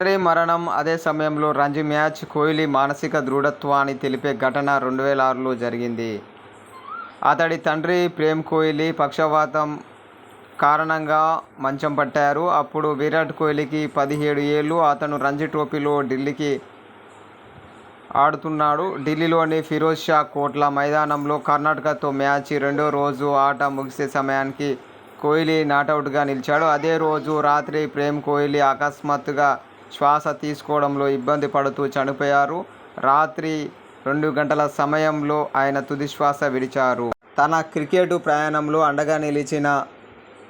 తండ్రి మరణం అదే సమయంలో రంజీ మ్యాచ్ కోహ్లీ మానసిక దృఢత్వాన్ని తెలిపే ఘటన రెండు వేల ఆరులో జరిగింది. అతడి తండ్రి ప్రేమ్ కోహ్లీ పక్షవాతం కారణంగా మంచం పట్టారు. అప్పుడు విరాట్ కోహ్లీకి పదిహేడు ఏళ్ళు. అతను రంజీ ట్రోఫీలో ఢిల్లీకి ఆడుతున్నాడు. ఢిల్లీలోని ఫిరోజ్ షా కోట్ల మైదానంలో కర్ణాటకతో మ్యాచ్ రెండో రోజు ఆట ముగిసే సమయానికి కోహ్లీ నాటౌట్గా నిలిచాడు. అదే రోజు రాత్రి ప్రేమ్ కోహ్లీ అకస్మాత్తుగా శ్వాస తీసుకోవడంలో ఇబ్బంది పడుతూ చనిపోయారు. రాత్రి రెండు గంటల సమయంలో ఆయన తుది శ్వాస విడిచారు. తన క్రికెట్ ప్రయాణంలో అండగా నిలిచిన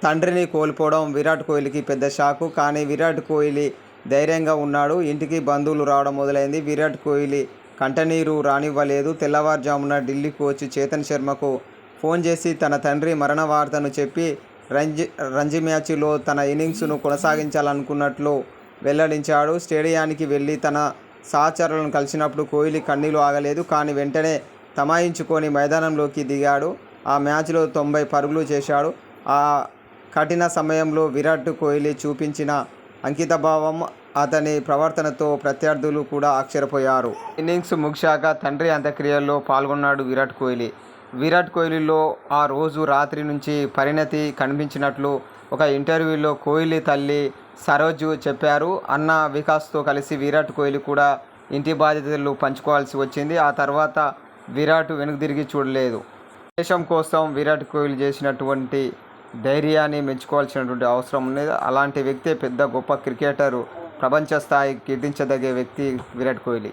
తండ్రిని కోల్పోవడం విరాట్ కోహ్లీకి పెద్ద షాకు. కానీ విరాట్ కోహ్లీ ధైర్యంగా ఉన్నాడు. ఇంటికి బంధువులు రావడం మొదలైంది. విరాట్ కోహ్లీ కంటనీరు రానివ్వలేదు. తెల్లవారుజామున ఢిల్లీ కోచ్ చేతన్ శర్మకు ఫోన్ చేసి తన తండ్రి మరణ వార్తను చెప్పి రంజీ రంజీ మ్యాచ్లో తన ఇన్నింగ్స్ను కొనసాగించాలనుకున్నట్లు వెల్లడించాడు. స్టేడియానికి వెళ్ళి తన సహచరులను కలిసినప్పుడు కోహ్లీ కన్నీలు ఆగలేదు. కానీ వెంటనే తమాయించుకొని మైదానంలోకి దిగాడు. ఆ మ్యాచ్లో తొంభై పరుగులు చేశాడు. ఆ కఠిన సమయంలో విరాట్ కోహ్లీ చూపించిన అంకితభావం అతని ప్రవర్తనతో ప్రత్యర్థులు కూడా ఆశ్చర్యపోయారు. ఇన్నింగ్స్ ముగిశాక తండ్రి అంత్యక్రియల్లో పాల్గొన్నాడు విరాట్ కోహ్లీ. విరాట్ కోహ్లీలో ఆ రోజు రాత్రి నుంచి పరిణతి కనిపించినట్లు ఒక ఇంటర్వ్యూలో కోహ్లీ తల్లి సరోజు చెప్పారు అన్న వికాస్తో కలిసి విరాట్ కోహ్లీ కూడా ఇంటి బాధ్యతలు పంచుకోవాల్సి వచ్చింది. ఆ తర్వాత విరాట్ వెనుక తిరిగి చూడలేదు. దేశం కోసం విరాట్ కోహ్లీ చేసినటువంటి ధైర్యాన్ని మెచ్చుకోవాల్సినటువంటి అవసరం ఉన్నది. అలాంటి వ్యక్తే పెద్ద గొప్ప క్రికెటర్ ప్రపంచ స్థాయి కీర్తించదగే వ్యక్తి విరాట్ కోహ్లీ.